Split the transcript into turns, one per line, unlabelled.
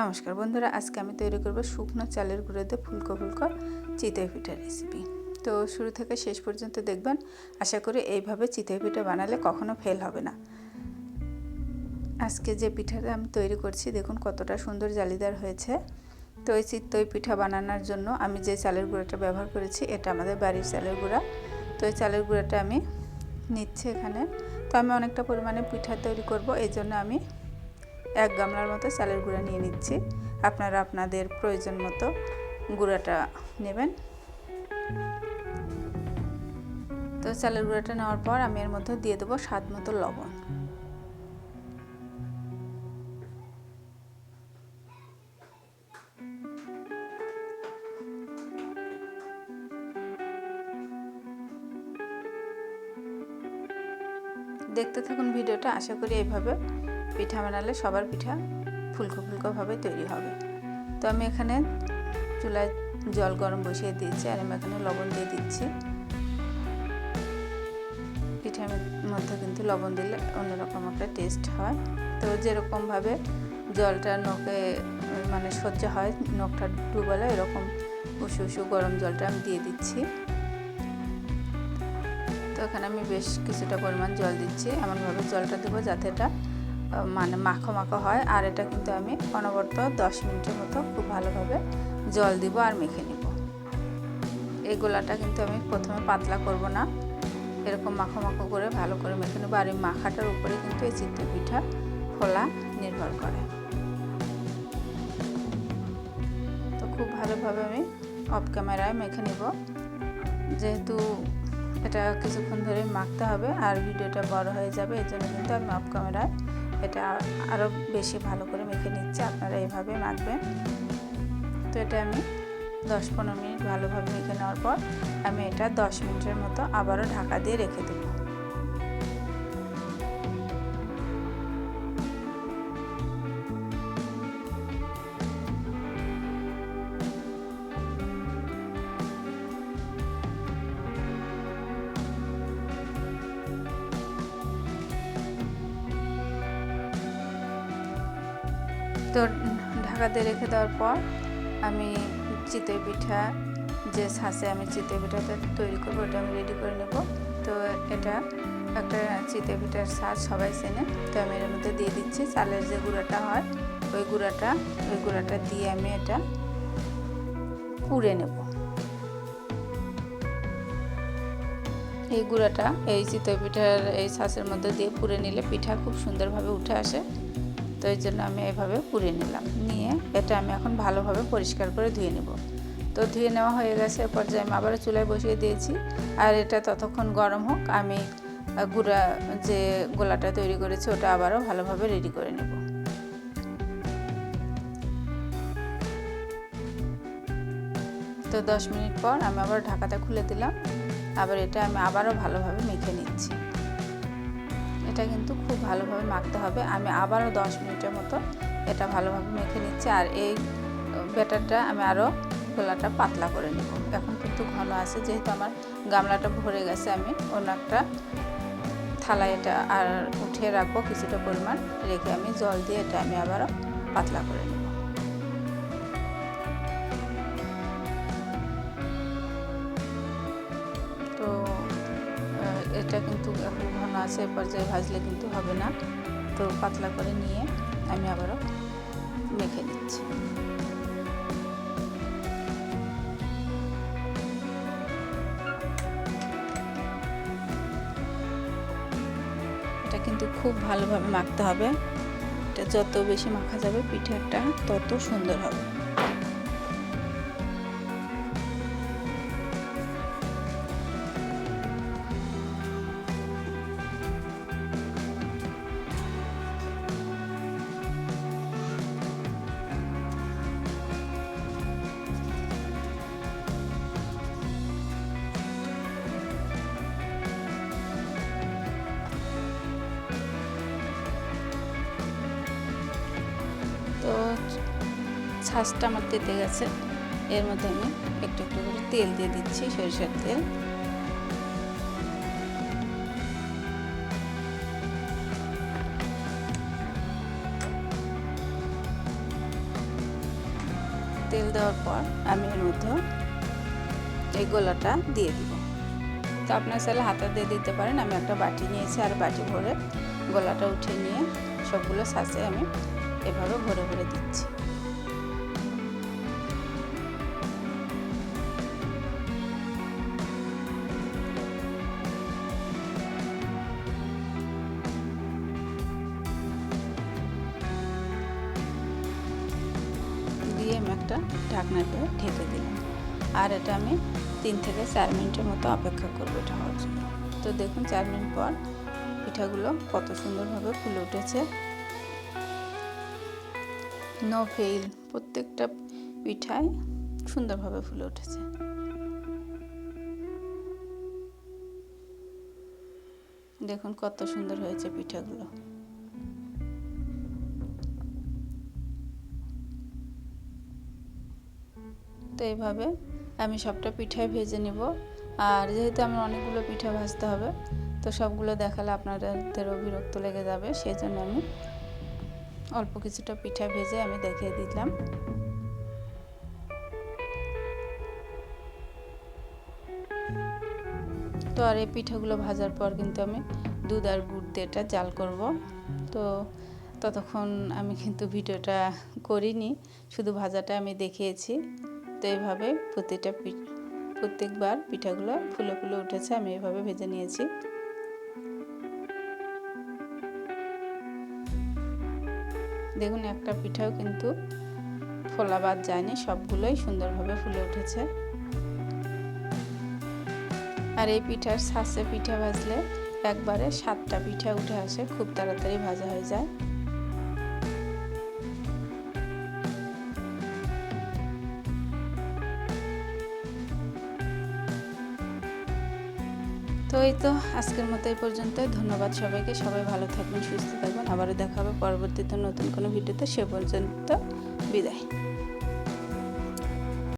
নমস্কার বন্ধুরা, আজকে আমি তৈরি করব শুকনো চালের গুঁড়োতে ফুলকো ফুলকো চিতই পিঠার রেসিপি তো শুরু থেকে শেষ পর্যন্ত দেখবেন, আশা করি এইভাবে চিতই পিঠা বানালে কখনো ফেল হবে না। আজকে যে পিঠাটা আমি তৈরি করছি, দেখুন কতটা সুন্দর জালিদার হয়েছে। তো এই চিতই পিঠা বানানোর জন্য আমি যে চালের গুঁড়োটা ব্যবহার করেছি, এটা আমাদের বাড়ির চালের গুঁড়া। তো এই চালের গুঁড়াটা আমি নিচ্ছি এখানে। তো আমি অনেকটা পরিমাণে পিঠা তৈরি করব, এই জন্য আমি এক গামলার মতো চালের গুঁড়া নিয়ে নিচ্ছি। আপনারা আপনাদের প্রয়োজন মতো গুঁড়াটা নেবেন। তো চালের গুঁড়াটা নেওয়ার পর আমি এর মধ্যে দিয়ে দেবো স্বাদ মতো লবণ। দেখতে থাকুন ভিডিওটা, আশা করি এইভাবে। পিঠা বানালে সবার পিঠা ফুলকো ফুলকোভাবে তৈরি হবে। তো আমি এখানে চুলায় জল গরম বসিয়ে দিয়েছি আর আমি এখানে লবণ দিয়ে দিচ্ছি। পিঠার মধ্যে কিন্তু লবণ দিলে অন্যরকম একটা টেস্ট হয়। তো যেরকমভাবে জলটা নখে মানে সহ্য হয়, নখটা ডুবালে এরকম উষু উষু গরম জলটা আমি দিয়ে দিচ্ছি। তো এখানে আমি বেশ কিছুটা পরিমাণ জল দিচ্ছি। এমনভাবে জলটা দেবো যাতে এটা মানে মাখো মাখো হয়, আর এটা কিন্তু আমি অনবরত দশ মিনিটের মতো খুব ভালোভাবে জল দিব আর মেখে নিব। এই গোলাটা কিন্তু আমি প্রথমে পাতলা করব না, এরকম মাখো মাখো করে ভালো করে মেখে নেব, আর এই মাখাটার উপরে কিন্তু এই চিত্ত পিঠা ফোলা নির্ভর করে। তো খুব ভালোভাবে আমি অফ ক্যামেরায় মেখে নিব। যেহেতু এটা কিছুক্ষণ ধরে মাখতে হবে, আর ভিডিওটা বড় হয়ে যাবে, এই জন্য কিন্তু আমি অফ ক্যামেরায় এটা আরও বেশি ভালো করে মেখে নিচ্ছে, আপনারা এইভাবে মাখবেন। তো এটা আমি দশ পনেরো মিনিট ভালোভাবে মেখে নেওয়ার পর আমি এটা দশ মিনিটের মতো আবারও ঢাকা দিয়ে রেখে দেবো। তো ঢাকা দিয়ে রেখে দেওয়ার পর আমি চিতই পিঠা, যে ছাঁচে আমি চিতই পিঠাটা তৈরি করব, ওটা আমি রেডি করে নেব। তো এটা একটা চিতই পিঠার ছাঁচ, সবাই চেনে। তো আমি এর মধ্যে দিয়ে দিচ্ছি, চালের যে গুঁড়াটা হয়, ওই গুঁড়াটা ওই গুঁড়াটা দিয়ে আমি এটা পুড়ে নেব। এই গুঁড়াটা এই চিতই পিঠার, এই ছাঁচের মধ্যে দিয়ে পুড়ে নিলে পিঠা খুব সুন্দরভাবে উঠে আসে। তো এই জন্য আমি এভাবে পুড়িয়ে নিলাম। নিয়ে এটা আমি এখন ভালোভাবে পরিষ্কার করে ধুয়ে নেব। তো ধুয়ে নেওয়া হয়ে গেছে এরপর যে আমি আবার চুলায় বসিয়ে দিয়েছি। আর এটা ততক্ষণ গরম হোক, আমি গুঁড়া যে গোলাটা তৈরি করেছি, ওটা আবারও ভালোভাবে রেডি করে নেব। তো দশ মিনিট পর আমি আবার ঢাকাটা খুলে দিলাম। আবার এটা আমি আবারও ভালোভাবে মেখে নিচ্ছি। এটা কিন্তু খুব ভালোভাবে মাখতে হবে। আমি আবারও দশ মিনিটের মতো এটা ভালোভাবে মেখে নিচ্ছি আর এই ব্যাটারটা আমি আরও গোলাটা পাতলা করে নেব। এখন কিন্তু ঘন আছে, যেহেতু আমার গামলাটা ভরে গেছে, আমি অন্য একটা থালায় এটা আর উঠিয়ে রাখব। কিছুটা পরিমাণ রেখে আমি জল দিয়ে এটা আমি আবারও পাতলা করে নেব। তো এটা কিন্তু এখন আছে পর্যায়ে ভাজলে কিন্তু হবে না। তো পাতলা করে নিয়ে আমি আবারও মেখে নিচ্ছি। এটা কিন্তু খুব ভালোভাবে মাখতে হবে। এটা যত বেশি মাখা যাবে পিঠাটা তত সুন্দর হবে। ছাঁচটা আমার তেতে গেছে। এর মধ্যে আমি একটু একটু করে তেল দিয়ে দিচ্ছি, সরিষার তেল। তেল দেওয়ার পর আমি এর মধ্যে এই গোলাটা দিয়ে দিব। তো আপনার চাইলে হাতা দিয়ে দিতে পারেন। আমি একটা বাটি নিয়েছি আর বাটি ভরে গোলাটা উঠে নিয়ে সবগুলো সাঁচে আমি এভাবে ভরে ভরে দিচ্ছি। দিয়ে আমি একটা ঢাকনা দিয়ে ঢেকে দিলাম। আর এটা আমি তিন থেকে চার মিনিটের মতো অপেক্ষা করব এটা হওয়ার জন্য। তো দেখুন, চার মিনিট পর পিঠাগুলো কত সুন্দরভাবে ফুলে উঠেছে। নো ফেইল প্রত্যেকটা পিঠায় সুন্দরভাবে ফুলে উঠেছে। দেখুন কত সুন্দর হয়েছে পিঠাগুলো। তো এইভাবে আমি সবটা পিঠায় ভেজে নিব। আর যেহেতু আমার অনেকগুলো পিঠা ভাজতে হবে, তো সবগুলো দেখালে আপনাদেরও বিরক্ত লেগে যাবে। সেই জন্য আমি অল্প কিছুটা পিঠা ভেজে আমি দেখিয়ে দিলাম। তো আর এই পিঠাগুলো ভাজার পর কিন্তু আমি দুধ আর গুড় দিয়ে এটা জাল করব। তো ততক্ষণ আমি কিন্তু ভিডিওটা করিনি, শুধু ভাজাটা আমি দেখিয়েছি। তো এইভাবে প্রতিটা প্রত্যেকবার পিঠাগুলো ফুলে ফুলে উঠেছে, আমি এভাবে ভেজে নিয়েছি। দেখুন, একটা পিঠাও কিন্তু ফোলা বাদ যায়নি, সবগুলোই সুন্দরভাবে ফুলে উঠেছে। আর এই পিঠার শাঁসে পিঠা ভাজলে একবারে সাতটা পিঠা উঠে আসে, খুব তাড়াতাড়ি ভাজা হয়ে যায়। তো এই তো আজকের মতো এই পর্যন্ত ধন্যবাদ সবাইকে। সবাই ভালো থাকবেন, সুস্থ থাকবেন। আবারও দেখা হবে পরবর্তীতে নতুন কোনো ভিডিওতে। সে পর্যন্ত বিদায়।